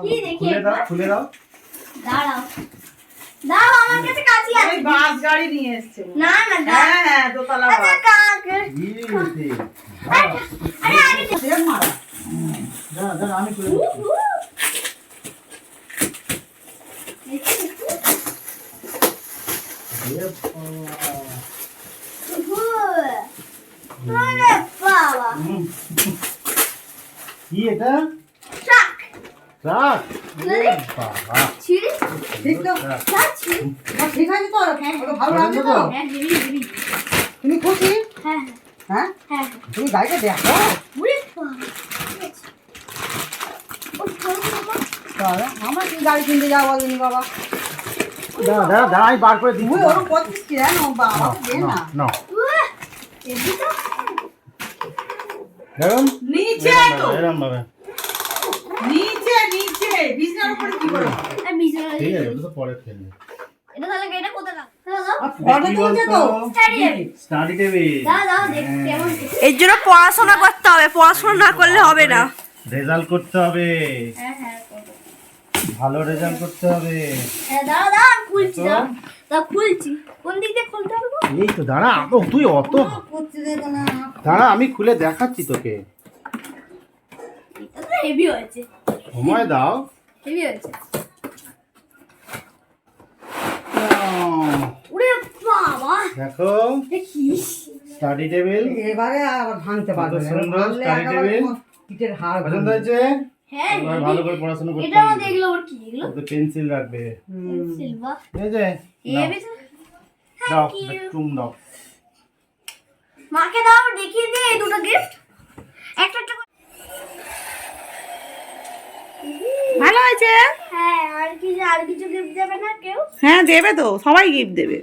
কি দেখি খুলে দাও একবার? খুলে দাও দাঁড়াও দাঁড়াও আমার কাছে কাঁচি আছে ওই বাস গাড়ি নিয়ে এসছে না না দাঁড়াও হ্যাঁ হ্যাঁ দোতলা আচ্ছা বাস কাকে ইয়েতে। আরে আগে সেম মারা দাঁড়া, দাঁড়া, আমি খুলে দিচ্ছি। উহু। দেখি, দেখি। এ বাবা। উহু। আরে বাবা হুম। কি এটা ট্রাক বাবা ঠিক তো আছে তো ভালো লাগছে তো দিবি দিবি তুমি খুশি হ্যাঁ হ্যাঁ হ্যাঁ তুমি গাড়িটা দেখো আমরা কি গাড়ি কিনতে যাব বলিনি বাবা দাঁড়া দাঁড়া দাঁড়া আমি বার করে তুই ওরকম করছিস কি জানো বাবা দে নাও, না নাও। উয়া এদি তো। এরম নিচে তো ভাবে, ভাবে নিচে নিচে উপরে কি করে ঠিক আছে তো পরে এটা তাহলে এটা কোথায় দাও? দেখ কেমন এর জন্য পড়াশোনা করতে হবে পড়াশোনা না করলে হবে না। রেজাল্ট করতে হবে। হ্যাঁ হ্যাঁ। ভালো রেজাল্ট করতে হবে। হ্যাঁ খুলছি খুলছি। কোন দিক দিয়ে খুলতে হবে এই তো দাঁড়া তো তুই অত দাঁড়া আমি খুলে দেখাচ্ছি তোকে। সময় দাও। হেভি হয়েছে আহ, বাবা দেখো দেখি স্টাডি টেবিল এবারে আবার ভাঙতে পারবে সুন্দর table। তোমার পিঠের হাড় পছন্দ হয়েছে? হ্যাঁ ভালো করে পড়াশোনা করতে এটার মধ্যে হবে ওর কি এগুলো? ওতে পেন্সিল রাখবে। পেন্সিল বা ঠিক আছে নাও, দাও। দাও মাকে দাও দেখিয়ে দে এই দুটো গিফট ভালো হয়েছে হ্যাঁ আর কিছু আর কিছু গিফট দেবে না কেউ? হ্যাঁ দেবে তো সবাই গিফট দেবে।